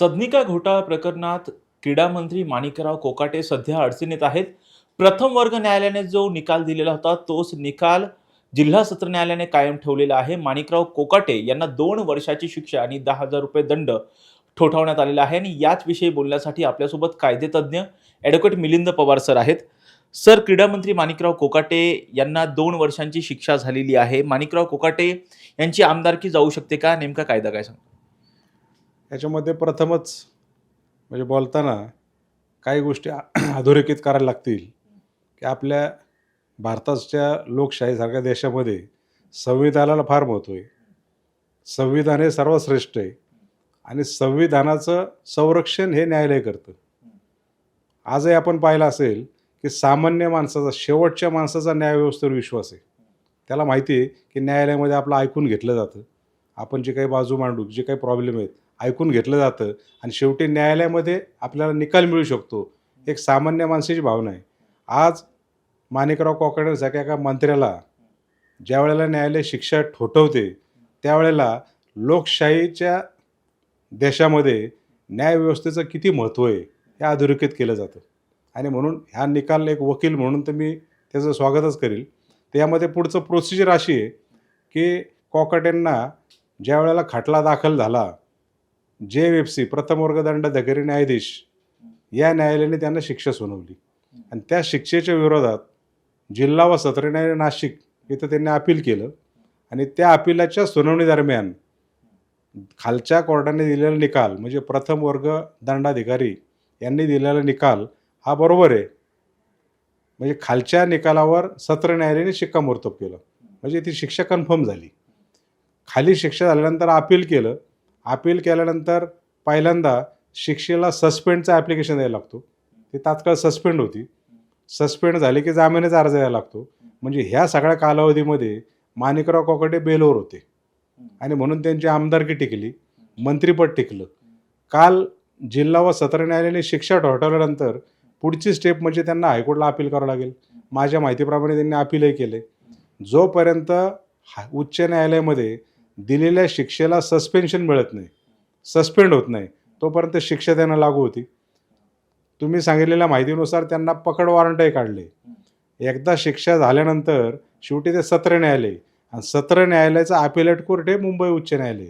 सदनिका घोटाळा प्रकरणात क्रीडा मंत्री माणिकराव कोकाटे सध्या अडचणीत आहेत. प्रथम वर्ग न्यायालयाने जो निकाल दिलेला होता तोच निकाल जिल्हा सत्र न्यायालयाने कायम ठेवलेला आहे. माणिकराव कोकाटे यांना दोन वर्षाची शिक्षा आणि दहा हजार रुपये दंड ठोठावण्यात आलेला आहे आणि याच विषयी बोलण्यासाठी आपल्यासोबत कायदेतज्ञ ॲडव्होकेट मिलिंद पवार सर आहेत. सर क्रीडा मंत्री माणिकराव कोकाटे यांना दोन वर्षांची शिक्षा झालेली आहे. माणिकराव कोकाटे यांची आमदारकी जाऊ शकते का? नेमका कायदा काय सांगतो? याच्यामध्ये प्रथमच म्हणजे बोलताना काही गोष्टी अधोरेखित करायला लागतील की आपल्या भारताच्या लोकशाहीसारख्या देशामध्ये संविधानाला फार महत्त्व आहे. संविधान हे सर्वश्रेष्ठ आहे आणि संविधानाचं संरक्षण हे न्यायालय करतं. आजही आपण पाहिलं असेल की सामान्य माणसाचा शेवटच्या माणसाचा न्यायव्यवस्थेवर विश्वास आहे. त्याला माहिती आहे की न्यायालयामध्ये आपलं ऐकून घेतलं जातं. आपण जे काही बाजू मांडू जे काही प्रॉब्लेम आहेत ऐकून घेतलं जातं आणि शेवटी न्यायालयामध्ये आपल्याला निकाल मिळू शकतो. एक सामान्य माणसाची भावना आहे. आज माणिकराव कोकाटेसारख्या एका मंत्र्याला ज्या वेळेला न्यायालय शिक्षा ठोठवते त्यावेळेला लोकशाहीच्या देशामध्ये न्यायव्यवस्थेचं किती महत्त्व आहे हे अधोरेखित केलं जातं. आणि म्हणून ह्या निकाल एक वकील म्हणून तर मी त्याचं स्वागतच करील. त्यामध्ये पुढचं प्रोसिजर अशी आहे की कॉकटेंना ज्या वेळेला खटला दाखल झाला जे एफ सी प्रथम वर्ग दंड दगरी न्यायाधीश या न्यायालयाने त्यांना शिक्षा सुनावली. आणि त्या शिक्षेच्या विरोधात जिल्हा व सत्र न्यायालय नाशिक इथं त्यांनी अपील केलं. आणि त्या अपिलाच्या सुनावणीदरम्यान खालच्या कोर्टाने दिलेला निकाल म्हणजे प्रथम वर्ग दंडाधिकारी यांनी दिलेला निकाल हा बरोबर आहे. म्हणजे खालच्या निकालावर सत्र न्यायालयाने शिक्कामोर्तब केलं. म्हणजे ती शिक्षा कन्फर्म झाली. खाली शिक्षा झाल्यानंतर अपील केलं. अपील केल्यानंतर पहिल्यांदा शिक्षेला सस्पेंडचं ॲप्लिकेशन द्यायला लागतो. ती तात्काळ सस्पेंड होती. सस्पेंड झाली की जामिनाचा अर्ज द्यायला लागतो. म्हणजे ह्या सगळ्या कालावधीमध्ये माणिकराव कोकडे बेलवर होते. आणि म्हणून त्यांची आमदारकी टिकली मंत्रिपद टिकलं. काल जिल्हा व सत्र न्यायालयाने शिक्षा ठोठवल्यानंतर पुढची स्टेप म्हणजे त्यांना हायकोर्टला अपील करावं लागेल. माझ्या माहितीप्रमाणे त्यांनी अपीलही केले. जोपर्यंत हा उच्च न्यायालयामध्ये दिलेल्या शिक्षेला सस्पेन्शन मिळत नाही. सस्पेंड होत नाही. तोपर्यंत शिक्षा त्यांना लागू होती. तुम्ही सांगितलेल्या माहितीनुसार त्यांना पकड वॉरंटही काढले. एकदा शिक्षा झाल्यानंतर शेवटी ते सत्र न्यायालय. आणि सत्र न्यायालयाचं अपिलेट कोर्ट हे मुंबई उच्च न्यायालय.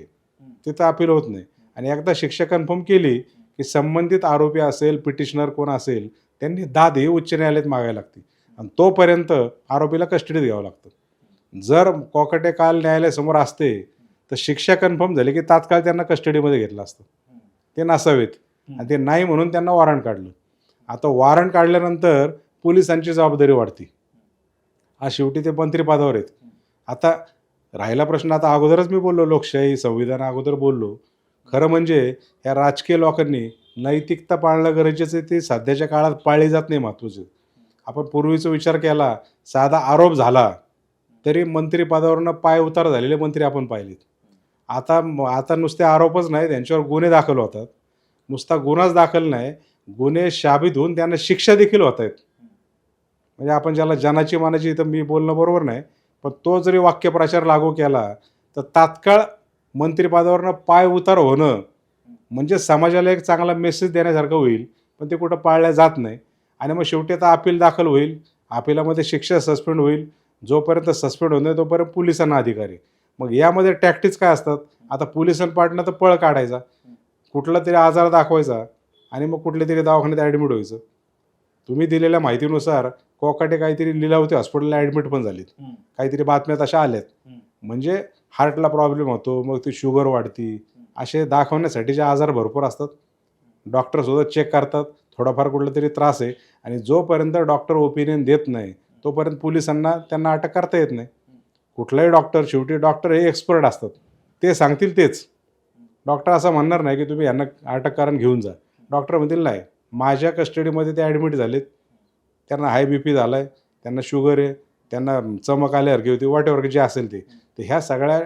तिथं अपील होत नाही. आणि एकदा शिक्षा कन्फर्म केली की संबंधित आरोपी असेल पिटिशनर कोण असेल त्यांनी दाद ही उच्च न्यायालयात मागायला लागते. आणि तोपर्यंत आरोपीला कस्टडीत घ्यावं लागतं. जर कोकटे काल न्यायालयासमोर असते तर शिक्षा कन्फर्म झाली की तात्काळ त्यांना कस्टडीमध्ये घेतलं असतं. ते नसावेत. आणि ते नाही म्हणून त्यांना वॉरंट काढलं. आता वॉरंट काढल्यानंतर पोलिसांची जबाबदारी वाढती. आज शेवटी ते मंत्रिपदावर आहेत. आता राहिला प्रश्न आता अगोदरच मी बोललो लोकशाही संविधान अगोदर बोललो. खरं म्हणजे या राजकीय लोकांनी नैतिकता पाळणं गरजेचं आहे ते सध्याच्या काळात पाळली जात नाही महत्त्वाचं. आपण पूर्वीचा विचार केला साधा आरोप झाला तरी मंत्रिपदावरनं पाय उतार झालेले मंत्री आपण पाहिलेत. आता आता नुसते आरोपच नाही त्यांच्यावर गुन्हे दाखल होतात. नुसता गुन्हाच दाखल नाही गुन्हे शाबित होऊन त्यांना शिक्षा देखील होत आहेत. म्हणजे आपण ज्याला जनाची मानाची तर मी बोलणं बरोबर नाही पण तो जरी वाक्यप्रचार लागू केला तर तात्काळ मंत्रिपदावरनं पाय उतार होणं म्हणजे समाजाला एक चांगला मेसेज देण्यासारखं होईल पण ते कुठं पाळल्या जात नाही. आणि मग शेवटी आता अपील दाखल होईल अपिलामध्ये शिक्षा सस्पेंड होईल जोपर्यंत सस्पेंड होत नाही तोपर्यंत पोलिसांना अधिकारी. मग यामध्ये टॅक्टिक्स काय असतात? आता पोलिसांपाटनं तर पळ काढायचा. कुठला तरी आजार दाखवायचा आणि मग कुठल्या तरी दवाखान्यात ॲडमिट व्हायचं. तुम्ही दिलेल्या माहितीनुसार कोकाटे काहीतरी लिलावती हॉस्पिटलला ॲडमिट पण झालीत. काहीतरी बातम्यात अशा आल्यात. म्हणजे हार्टला प्रॉब्लेम होतो मग ती शुगर वाढती. असे दाखवण्यासाठीचे आजार भरपूर असतात डॉक्टरसुद्धा चेक करतात. थोडाफार कुठला तरी त्रास आहे. आणि जोपर्यंत डॉक्टर ओपिनियन देत नाही तोपर्यंत पोलिसांना त्यांना अटक करता येत नाही. कुठलाही डॉक्टर शेवटी डॉक्टर हे एक्सपर्ट असतात. ते सांगतील तेच. डॉक्टर असं म्हणणार नाही की तुम्ही यांना अटक करून घेऊन जा. डॉक्टर म्हणतील नाही माझ्या कस्टडीमध्ये ते ॲडमिट झालेत. त्यांना हाय बी पी झाला आहे त्यांना शुगर आहे त्यांना चमक आल्यासारखी होती वॉट एव्हर जे असेल ते. तर ह्या सगळ्या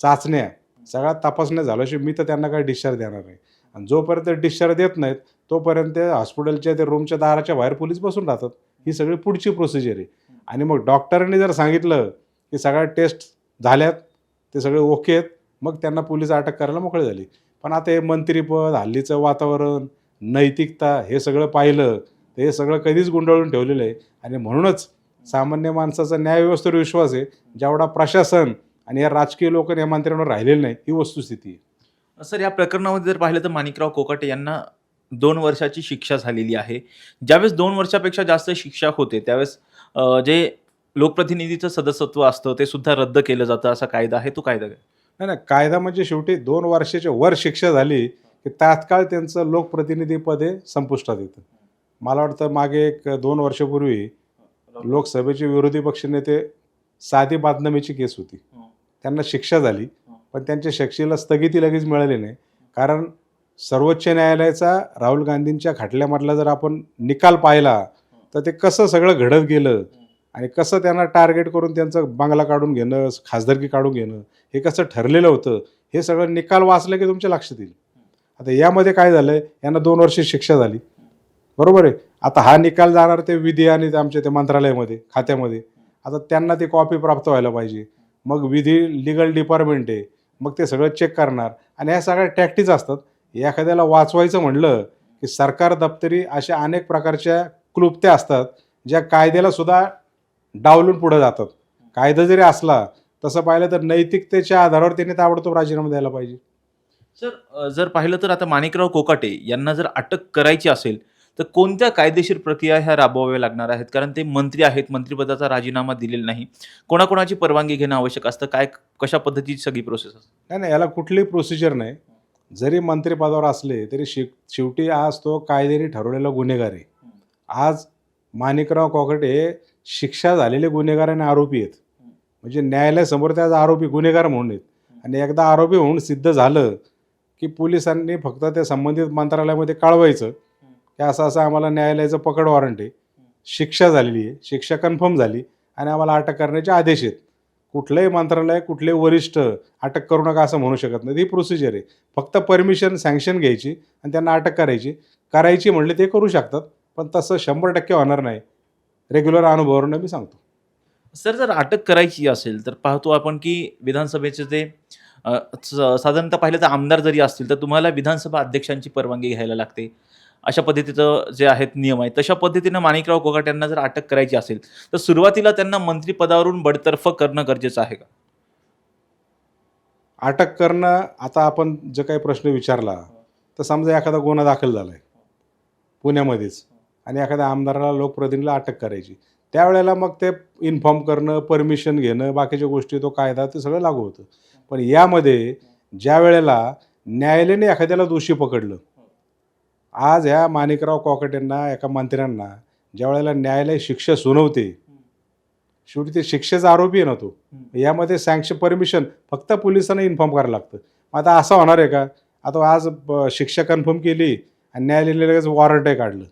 चाचण्या सगळ्या तपासण्या झाल्याशिवाय मी तर त्यांना काही डिस्चार्ज देणार नाही. आणि जोपर्यंत डिस्चार्ज देत नाहीत तोपर्यंत हॉस्पिटलच्या त्या रूमच्या दाराच्या बाहेर पोलीस बसून राहतात. ही सगळी पुढची प्रोसिजर आहे. आणि मग डॉक्टरांनी जर सांगितलं की सगळ्या टेस्ट झाल्यात ते सगळे ओके आहेत. मग त्यांना पोलीस अटक करायला मोकळे झाली. पण आता हे मंत्रीपद हल्लीचं वातावरण नैतिकता हे सगळं पाहिलं तर हे सगळं कधीच गुंडाळून ठेवलेलं आहे. आणि म्हणूनच सामान्य माणसाचा न्यायव्यवस्थेवर विश्वास आहे जेवढा प्रशासन आणि या राजकीय लोक या मंत्र्यांवर राहिलेले नाही ही वस्तुस्थिती आहे. सर या प्रकरणामध्ये जर पाहिलं तर माणिकराव कोकाटे यांना दोन वर्षाची शिक्षा झालेली आहे. ज्यावेळेस दोन वर्षापेक्षा जास्त शिक्षा होते त्यावेळेस जे लोकप्रतिनिधीचं सदस्यत्व असतं ते सुद्धा रद्द केलं जातं असा कायदा आहे तो कायदा काय? नाही नाही कायदा म्हणजे शेवटी दोन वर्षाच्या वर शिक्षा झाली की तात्काळ त्यांचं लोकप्रतिनिधी पदे संपुष्टात येतं. मला वाटतं मागे एक दोन वर्षापूर्वी लोकसभेचे विरोधी पक्षनेते साधी बातनामीची केस होती. त्यांना शिक्षा झाली पण त्यांच्या शिक्षेला स्थगिती लगेच मिळाली नाही. कारण सर्वोच्च न्यायालयाचा राहुल गांधींच्या खटल्यामधला जर आपण निकाल पाहिला तर ते कसं सगळं घडत गेलं? आणि कसं त्यांना टार्गेट करून त्यांचं बंगला काढून घेणं खासदारकी काढून घेणं हे कसं ठरलेलं होतं हे सगळं निकाल वाचलं की तुमच्या लक्षात येईल. आता यामध्ये काय झालं आहे यांना दोन वर्ष शिक्षा झाली. बरोबर आहे? आता हा निकाल जाणार ते विधी आणि ते आमच्या ते मंत्रालयामध्ये खात्यामध्ये. आता त्यांना ती कॉपी प्राप्त व्हायला पाहिजे. मग विधी लिगल डिपार्टमेंट आहे मग ते सगळं चेक करणार. आणि ह्या सगळ्या टॅक्टीज असतात. एखाद्याला वाचवायचं म्हणलं की सरकार दप्तरी अशा अनेक प्रकारच्या क्लुप्त्या असतात ज्या कायद्याला सुद्धा डावलून पुढे जातात. कायदा जरी असला तसं पाहिलं तर नैतिकतेच्या आधारावर त्यांनी ताबडतोब राजीनामा द्यायला पाहिजे. सर जर पाहिलं तर आता माणिकराव कोकाटे यांना जर अटक करायची असेल तर कोणत्या कायदेशीर प्रक्रिया ह्या राबवाव्या लागणार आहेत? कारण ते मंत्री आहेत मंत्रिपदाचा राजीनामा दिलेला नाही. कोणाकोणाची परवानगी घेणं आवश्यक असतं? काय कशा पद्धतीची सगळी प्रोसेस असते? नाही नाही याला कुठलीही प्रोसिजर नाही. जरी मंत्रिपदावर असले तरी शे शेवटी आज तो कायद्याने ठरवलेला गुन्हेगार आहे. आज माणिकराव कोकटे शिक्षा झालेले गुन्हेगार आणि आरोपी आहेत. म्हणजे न्यायालयासमोर त्याचा आरोपी गुन्हेगार म्हणून आहेत. आणि एकदा आरोपी म्हणून सिद्ध झालं की पोलिसांनी फक्त त्या संबंधित मंत्रालयामध्ये कळवायचं. की असं असं आम्हाला न्यायालयाचं पकड वॉरंट आहे. शिक्षा झालेली आहे. शिक्षा कन्फर्म झाली आणि आम्हाला अटक करण्याचे आदेश आहेत. कुठलंही मंत्रालय कुठलेही वरिष्ठ अटक करू नका असं म्हणू शकत नाही ही प्रोसिजर आहे. फक्त परमिशन सँक्शन घ्यायची आणि त्यांना अटक करायची. करायची म्हणले ते करू शकतात. पण तसं शंभर टक्के होणार नाही. रेग्युलर अनुभवावरून मी सांगतो. सर जर अटक करायची असेल तर पाहतो आपण की विधानसभेचे जे साधारणतः पाहिलं तर आमदार जरी असतील तर तुम्हाला विधानसभा अध्यक्षांची परवानगी घ्यायला लागते. अशा पद्धतीचं जे आहेत नियम आहेत तशा पद्धतीनं माणिकराव कोकाट यांना जर अटक करायची असेल तर सुरुवातीला त्यांना मंत्रिपदावरून बडतर्फ करणं गरजेचं आहे का? अटक करणं आता आपण जो काही प्रश्न विचारला तर समजा एखादा गुन्हा दाखल झाला आहे पुण्यामध्येच. आणि एखाद्या आमदाराला लोकप्रतिनिधीला अटक करायची. त्यावेळेला मग ते इन्फॉर्म करणं परमिशन घेणं बाकीच्या गोष्टी तो कायदा ते सगळं लागू होतं. पण यामध्ये ज्या वेळेला न्यायालयाने एखाद्याला दोषी पकडलं आज ह्या माणिकराव कॉकटेंना एका मंत्र्यांना ज्या वेळेला न्यायालय शिक्षा सुनवते शेवटी ते शिक्षेचा आरोपी आहे ना तो. यामध्ये सँक्शन परमिशन फक्त पोलिसांना इन्फॉर्म करायला लागतं. आता असं होणार आहे का? आता आज शिक्षा कन्फर्म केली आणि न्यायालयाने लगेच वॉरंटही काढलं.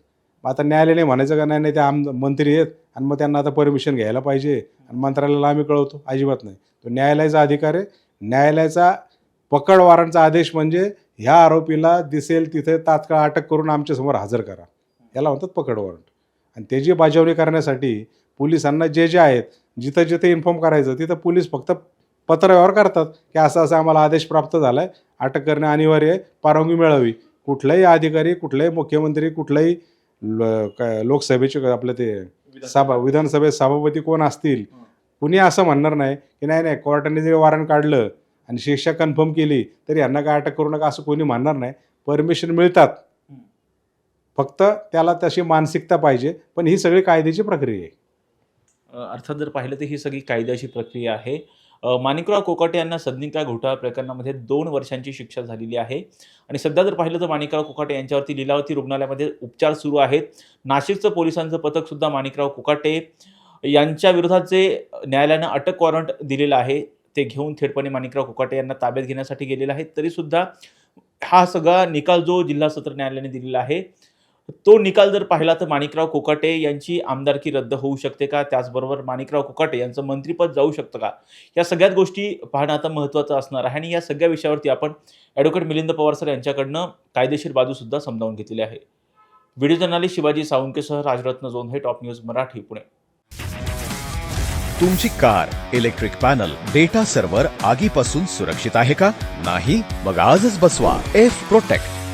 आता न्यायालयाने म्हणायचं का नाही नाही ते आम मंत्री आहेत आणि मग त्यांना आता परमिशन घ्यायला पाहिजे. आणि मंत्रालयाला आम्ही कळवतो. अजिबात नाही. तो न्यायालयाचा अधिकार आहे. न्यायालयाचा पकड वारंटचा आदेश म्हणजे ह्या आरोपीला दिसेल तिथे तात्काळ अटक करून आमच्यासमोर हजर करा. याला म्हणतात पकड वॉरंट. आणि त्याची बजावणी करण्यासाठी पोलिसांना जे जे आहेत जिथं जिथं इन्फॉर्म करायचं तिथं पोलीस फक्त पत्रव्यवहार करतात की असं असं आम्हाला आदेश प्राप्त झाला आहे अटक करणे अनिवार्य आहे परवानगी मिळावी. कुठलाही अधिकारी कुठलाही मुख्यमंत्री कुठलाही ल- काय लोकसभेचे आपलं ते सभा विधानसभेत सभापती कोण असतील? कुणी असं म्हणणार नाही की नाही नाही कोर्टाने जरी वॉरंट काढलं आणि शिक्षा कन्फर्म केली तरी यांना काय अटक करू नका असं कोणी म्हणणार नाही. परमिशन मिळतात. फक्त त्याला तशी मानसिकता पाहिजे. पण ही सगळी कायद्याची प्रक्रिया आहे. अर्थात जर पाहिलं तर ही सगळी कायद्याची प्रक्रिया आहे. माणिकराव कोकाटे यांना सदनिका घोटाळा प्रकरणामध्ये दोन वर्षांची शिक्षा झालेली आहे. आणि सध्या जर पाहिलं तर माणिकराव कोकाटे यांच्यावरती लीलावती रुग्णालयामध्ये उपचार सुरू आहेत. नाशिकचं पोलिसांचं पथकसुद्धा माणिकराव कोकाटे यांच्या विरोधात जे न्यायालयानं अटक वॉरंट दिलेलं आहे ते घेऊन थेटपणे माणिकराव कोकाटे यांना ताब्यात घेण्यासाठी गेलेलं आहे तरीसुद्धा हा सगळा निकाल जो जिल्हा सत्र न्यायालयाने दिलेला आहे तो निकाल जर पाहिला तर माणिकराव कोकाटे यांची आमदारकी रद्द होऊ शकते का? त्याचबरोबर माणिकराव कोकाटे यांचं मंत्रिपद जाऊ शकतं का? या सगळ्याच गोष्टी पाहणं आता महत्त्वाचं असणार आहे आणि या सगळ्या विषयावरती आपण ॲडव्होकेट मिलिंद पवार सर यांच्याकडनं कायदेशीर बाजूसुद्धा समजावून घेतलेली आहे. व्हिडिओ जर्नालिस्ट शिवाजी सावंकेसह राजरत्न जोंधे टॉप न्यूज मराठी पुणे. तुमची car electric panel data server आगीपासून सुरक्षित आहे का? नाही? मग आजच बसवा. F protect.